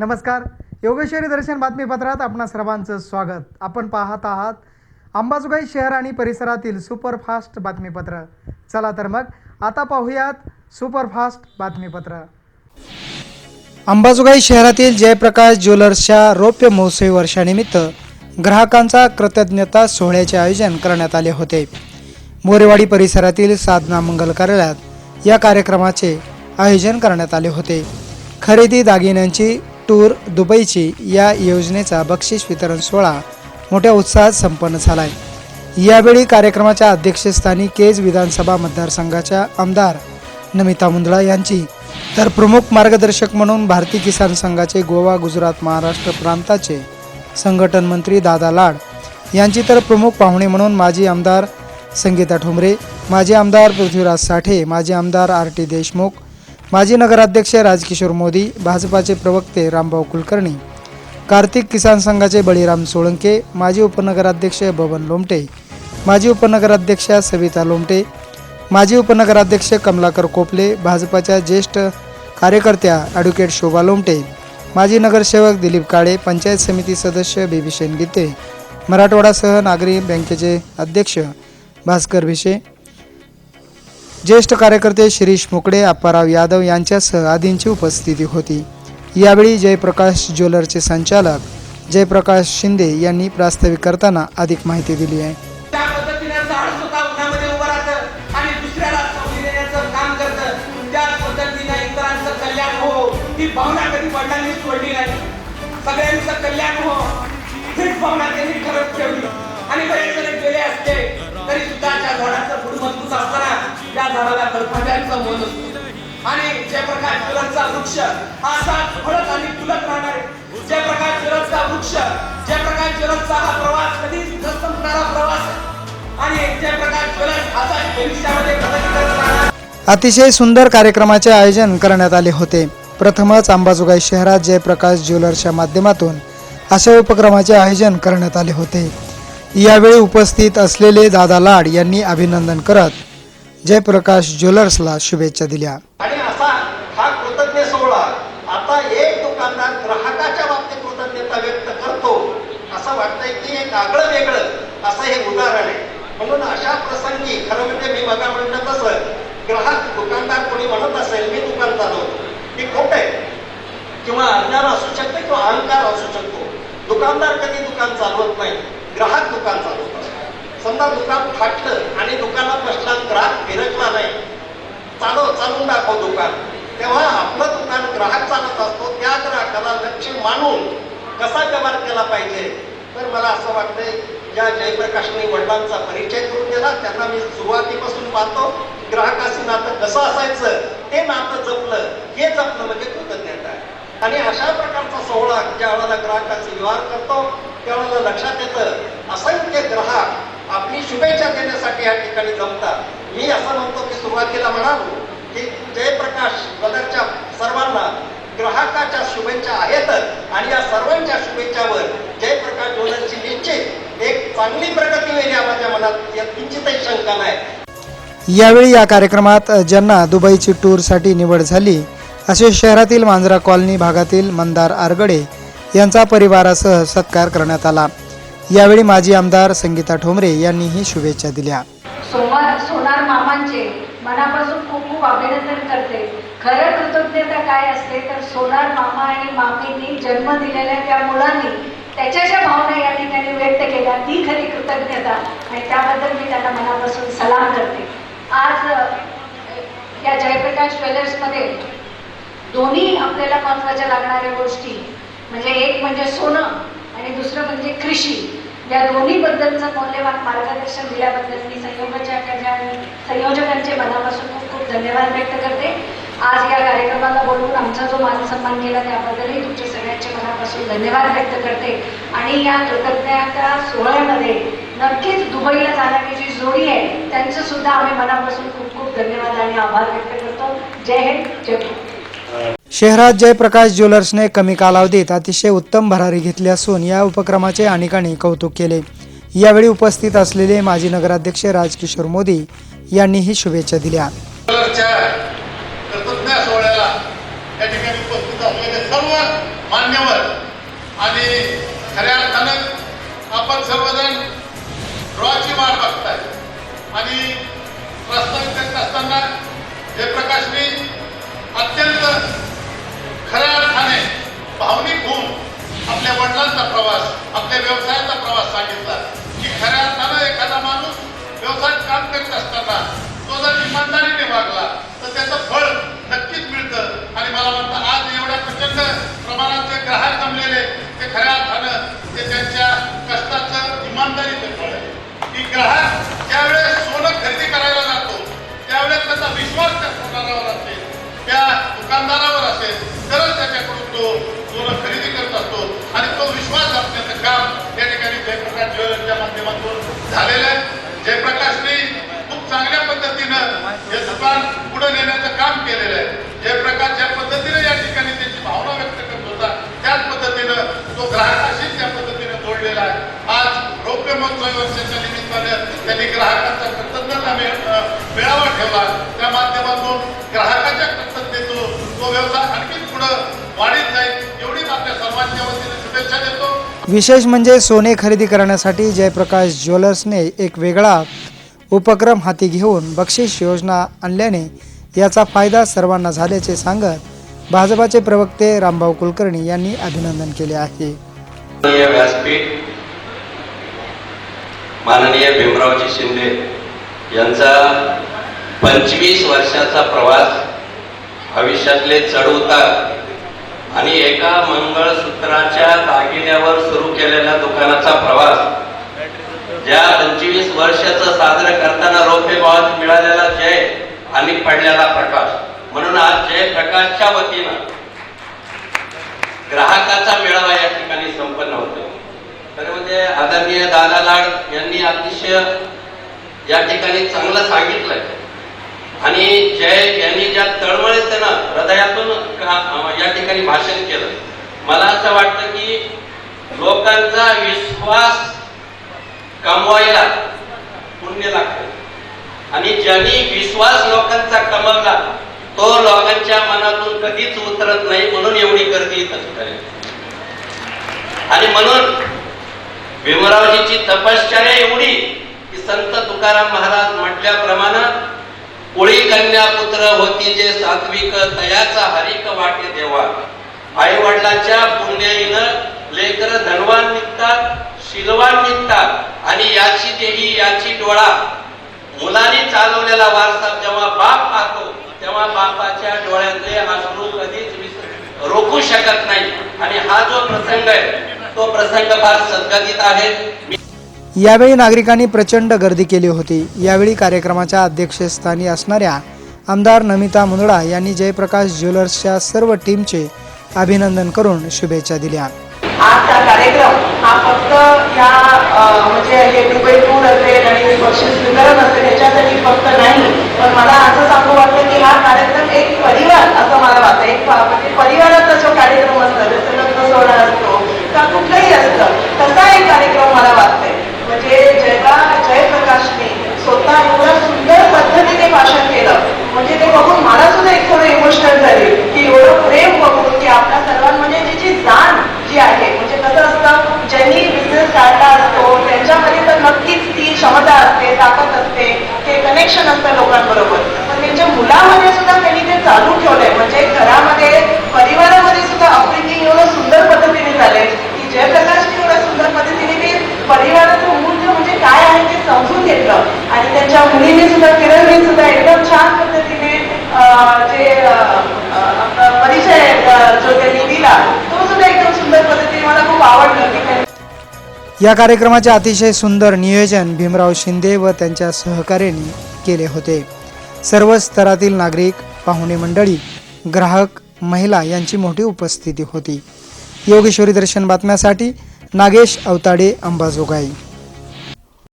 नमस्कार. योगेश्वरी दर्शन बातमीपत्रात आपणा सर्वांचं स्वागत. आपण पाहत आहात अंबाजोगाई शहर आणि परिसरातील सुपरफास्ट बातमीपत्र. चला तर मग आता पाहूयात सुपरफास्ट बातमीपत्र. अंबाजोगाई शहरातील जयप्रकाश ज्वेलर्सच्या रौप्य महोत्सवी वर्षानिमित्त ग्राहकांचा कृतज्ञता सोहळ्याचे आयोजन करण्यात आले होते. मोरेवाडी परिसरातील साधना मंगल कार्यालयात या कार्यक्रमाचे आयोजन करण्यात आले होते. खरेदी दागिन्यांची टूर दुबईची या योजनेचा बक्षीस वितरण सोहळा मोठ्या उत्साहात संपन्न झाला आहे यावेळी कार्यक्रमाच्या अध्यक्षस्थानी केज विधानसभा मतदारसंघाच्या आमदार नमिता मुंदळा यांची तर प्रमुख मार्गदर्शक म्हणून भारतीय किसान संघाचे गोवा गुजरात महाराष्ट्र प्रांताचे संघटन मंत्री दादा लाड यांची तर प्रमुख पाहुणे म्हणून माजी आमदार संगीता ठोंबरे माजी आमदार पृथ्वीराज साठे माजी आमदार आर टी देशमुख माजी नगराध्यक्ष राजकिशोर मोदी भाजपाचे प्रवक्ते रामभाऊ कुलकर्णी कार्तिक किसान संघाचे बळीराम सोळंके माजी उपनगराध्यक्ष बबन लोमटे माजी उपनगराध्यक्षा सविता लोमटे माजी उपनगराध्यक्ष कमलाकर कोपले भाजपाच्या ज्येष्ठ कार्यकर्त्या ॲडव्होकेट शोभा लोमटे माजी नगरसेवक दिलीप काळे पंचायत समिती सदस्य बेबीशेन गीते मराठवाडासह नागरी बँकेचे अध्यक्ष भास्कर भिशे ज्येष्ठ कार्यकर्ते शिरीष मोकडे अप्पाराव यादव यांच्यासह आदींची उपस्थिती होती. यावेळी जयप्रकाश ज्वेलरचे संचालक जयप्रकाश शिंदे यांनी प्रास्ताविक करताना अधिक माहिती दिली आहे. आणि बरेच जण गेले असते तरी सुद्धा त्या झाडाचं बुड मजबूत असताना त्या झाडाला फळफाट्यांचं मन असतो आणि जयप्रकाश ज्वेलरचा वृक्ष हा असा फळत आणि फुलत राहणार आहे. जयप्रकाश ज्वेलरचा वृक्ष जयप्रकाश ज्वेलरचा हा प्रवास कधीच न संपणारा प्रवास आणि आणि जयप्रकाश ज्वेलर्स असा भविष्यामध्ये प्रगती करत राहणार अतिशय सुंदर कार्यक्रमाचे आयोजन करण्यात आले होते. प्रथमच अंबाजोगाई शहरात जयप्रकाश ज्वेलर्सच्या माध्यमातून अशा उपक्रमाचे आयोजन करण्यात आले होते. यावेळी उपस्थित असलेले दादा लाड यांनी अभिनंदन करत जयप्रकाश ज्वेलर्सला शुभेच्छा दिल्या. आणि असा हा कृतज्ञ सोहळा आता एक दुकानदार ग्राहकाच्या बाबतीत कृतज्ञता व्यक्त करतो. असं वाटतंय की एक आगळं वेगळं असं हे उदाहरण आहे. म्हणून अशा प्रसंगी खरं म्हणजे मी बघा म्हणलं तसं ग्राहक दुकानदार कोणी म्हणत असेल मी दुकान चालवतो ही खोट आहे. किंवा अज्ञान असू शकते किंवा अहंकार असू शकतो. दुकानदार कधी दुकान चालवत नाही ग्राहक दुकान चालवतो. समजा दुकान फाटलं आणि दुकानात बसला ग्राहक फिरकला नाही चालव चालून दाखव दुकान. तेव्हा आपलं दुकान ग्राहक चालत असतो त्या ग्राहकाला लक्ष मानून कसा व्यवहार केला पाहिजे? तर मला असं वाटतंय ज्या जयप्रकाशने वडिलांचा परिचय करून दिला त्यांना मी सुरुवातीपासून पाहतो ग्राहकाशी नातं कसं असायचं ते नातं जपलं हे जपलं म्हणजे कृतज्ञता. आहे आणि अशा प्रकारचा सोहळा ज्या वेळेला ग्राहकाचे व्यवहार करतो त्यावेळेला लक्षात येतं असंख्य ग्राहक आपली शुभेच्छा देण्यासाठी या ठिकाणी जमतात. मी असं म्हणतो की सुरुवातीला म्हणालो की जयप्रकाश बदरच्या सर्वांना ग्राहकाच्या शुभेच्छा आहेतच. आणि या सर्वांच्या शुभेच्छावर जयप्रकाश ज्वेलर्सची निश्चित एक चांगली प्रगती होईल या माझ्या मनात. या किंचितही शंका नाही. यावेळी या कार्यक्रमात ज्यांना दुबईची टूरसाठी निवड झाली असे शहरातील मांजरा कॉलनी भागातील मंदार आरगडे यांचा परिवारासह सत्कार करण्यात आला. यावेळी माजी आमदार संगीता ठोंबरे यांनीही शुभेच्छा दिल्या. सोमवार सोनार मामांचे मनापासून खूप खूप अभिनंदन करते. खरं कृतज्ञता काय असते तर सोनार मामा आणि मामींनी जन्म दिलेल्या त्या मुलांनी त्याच्या ज्या भावना या ठिकाणी व्यक्त केल्या. ती खरी कृतज्ञता आणि त्याबद्दल मी त्यांना मनापासून सलाम करते. आज या जयप्रकाश ज्वेलर्समध्ये दोन्ही आपल्याला महत्त्वाच्या लागणाऱ्या गोष्टी म्हणजे एक म्हणजे सोनं आणि दुसरं म्हणजे कृषी या दोन्हीबद्दलचं मौल्यवान मार्गदर्शन दिल्याबद्दल मी संयोजकाच्या संयोजकांचे मनापासून खूप खूप धन्यवाद व्यक्त करते. आज या कार्यक्रमाला बोलून आमचा जो मान सन्मान केला त्याबद्दलही तुमचे सगळ्यांचे मनापासून धन्यवाद व्यक्त करते. आणि या कृतज्ञता सोहळ्यामध्ये नक्कीच दुबईला जाणारी जी जोडी आहे त्यांचं सुद्धा आम्ही मनापासून खूप खूप धन्यवाद आणि आभार व्यक्त करतो. जय हिंद जय भारत. शहरात जयप्रकाश ज्वेलर्सने कमी कालावधीत अतिशय उत्तम भरारी घेतली असून या उपक्रमाचे अनेकांनी कौतुक केले. यावेळी उपस्थित असलेले माजी नगराध्यक्ष राजकिशोर मोदी यांनीही शुभेच्छा दिल्या. आणि खऱ्या अर्थानं आपण सर्वजण ड्रॉची वाट बघताय. आणि प्रस्तावित करत असताना जयप्रकाशने अत्यंत आपल्या वडिलांचा प्रवास आपल्या व्यवसायाचा प्रवास सांगितला. की खऱ्या अर्थानं एखादा माणूस व्यवसायात काम करीत असताना तो जर इमानदारीने वागला तर त्याचं फळ नक्कीच मिळतं. आणि मला वाटतं आज एवढ्या प्रचंड प्रमाणाचे ग्राहक जमलेले ते खऱ्या अर्थानं ते त्यांच्या कष्टाचं इमानदारीचं फळ आहे. की ग्राहक ज्यावेळेस सोनं खरेदी करायला जातो त्यावेळेस त्याचा विश्वास त्या सोनारावर असेल त्या दुकानदारावर असेल तरच त्याच्याकडून तो सोनं खरेदी करत असतो. आणि तो विश्वास असण्याचं काम या ठिकाणी जयप्रकाश ज्वेलरच्या माध्यमातून झालेलं आहे. जयप्रकाशने खूप चांगल्या पद्धतीनं हे दुकान पुढे नेण्याचं काम केलेलं आहे. जयप्रकाश ज्या पद्धतीनं या ठिकाणी त्याची भावना व्यक्त करत होता त्याच पद्धतीनं तो ग्राहकाशी त्या पद्धतीनं जोडलेला आहे. आज रौप्य महोत्सवी वर्षाच्या निमित्तानं त्यांनी ग्राहकांचा कृतज्ञता मेळावा ठेवला. त्या माध्यमातून ग्राहकाच्या कृतज्ञतेतून तो व्यवसाय आणखी पुढं वाढीत जाईल. विशेष म्हणजे सोने खरेदी करण्यासाठी जयप्रकाश ज्वेलर्सने एक वेगळा उपक्रम हाती घेऊन बक्षीस योजना आणल्याने याचा फायदा सर्वांना झाल्याचे सांगत भाजपाचे प्रवक्ते रामभाऊ कुलकर्णी यांनी अभिनंदन केले आहे. माननीय व्यासपीठ माननीय भीमरावजी शिंदे यांचा पंचवीस वर्षाचा प्रवास आयुष्यातले चढ उतार आणि एका मंगळसूत्राच्या दागिन्यावर सुरू केलेल्या दुकानाचा प्रवास ज्या पंचवीस वर्षाचं साजरं करताना रोपे भावात मिळालेला जय आणि पडलेला प्रकाश. म्हणून आज जय प्रकाशच्या वतीनं ग्राहकाचा मेळावा या ठिकाणी संपन्न होतो तर म्हणजे आदरणीय दादा लाड यांनी अतिशय या ठिकाणी चांगलं सांगितलंय. आणि जय यांनी हृदयातून या ठिकाणी भाषण केलं. मला असं वाटतं की लोकांचा विश्वास कमवायला पुण्य लागतं. आणि ज्यांनी विश्वास लोकांचा कमवला तो लोकांच्या मनातून कधीच उतरत नाही म्हणून एवढी गर्दी आणि म्हणून भीमरावजीची तपश्चर्या एवढी की संत तुकाराम महाराज म्हटल्याप्रमाणे कोळी कन्या पुत्र होती जे सात्विक तयाचा हरिक वाटे देवा. आई वडिलांच्या पुण्याईनं लेकर धनवान निघतात शिलवान निघतात आणि याची देही याची डोळा. मुलांनी चालवलेला वारसा जेव्हा बाप पाहतो तेव्हा बापाच्या डोळ्यातले अश्रू कधीच रोखू शकत नाही. आणि हा जो प्रसंग आहे तो प्रसंग फार सद्गतीत आहे. यावेळी नागरिकांनी प्रचंड गर्दी केली होती. यावेळी कार्यक्रमाच्या अध्यक्षस्थानी असणाऱ्या आमदार नमिता मुंदडा यांनी जयप्रकाश ज्वेलर्सच्या सर्व टीमचे अभिनंदन करून शुभेच्छा दिल्या. आजचा कार्यक्रम हा फक्त या म्हणजे हे दुबई टूर असेल आणि बक्षीस वितरण असेल याच्यासाठी फक्त नाही पण मला असं सांगू वाटतं की हा कार्यक्रम एक परिवार असं मला वाटतं. एक म्हणजे परिवाराचा जो कार्यक्रम असतो जसं लग्न सोहळा असतो का कुठलाही असतं तसा एक कार्यक्रम मला वाटतंय म्हणजे जयला जयप्रकाशने स्वतः एवढ्या सुंदर पद्धतीने भाषण केलं. म्हणजे ते बघून मला सुद्धा एक थोडं इमोशनल झाले की एवढं प्रेम बघून की आपल्या सर्वांमध्ये जी जी जाण जी आहे म्हणजे कसं असतं ज्यांनी बिझनेस काढला असतो त्यांच्यामध्ये तर नक्कीच ती क्षमता असते ताकद असते ते कनेक्शन असतं लोकांबरोबर पण त्यांच्या मुलामध्ये सुद्धा त्यांनी ते चालू ठेवलंय म्हणजे घरामध्ये परिवारामध्ये सुद्धा अपब्रिंगिंग एवढं सुंदर पद्धतीने झालंय की जयप्रकाशने एवढ्या सुंदर पद्धतीने ते परिवाराचं मूल्य म्हणजे काय आहे ते समजून घेतलं आणि त्यांच्या मुलीने सुद्धा किरणने सुद्धा एकदम छान पद्धतीने अं, जे अं, अं, आपला परिचय अं, जो त्यांनी दिला तो सुद्धा एकदम सुंदर पद्धतीने मला खूप आवडलं की त्यांनी या कार्यक्रमाचे अतिशय सुंदर नियोजन भीमराव शिंदे व त्यांच्या सहकार्यांनी केले होते. सर्व स्तरातील नागरिक पाहुणे मंडळी ग्राहक महिला यांची मोठी उपस्थिती होती. योगेश्वरी दर्शन बातम्यासाठी नागेश अवताडे अंबाजोगाई.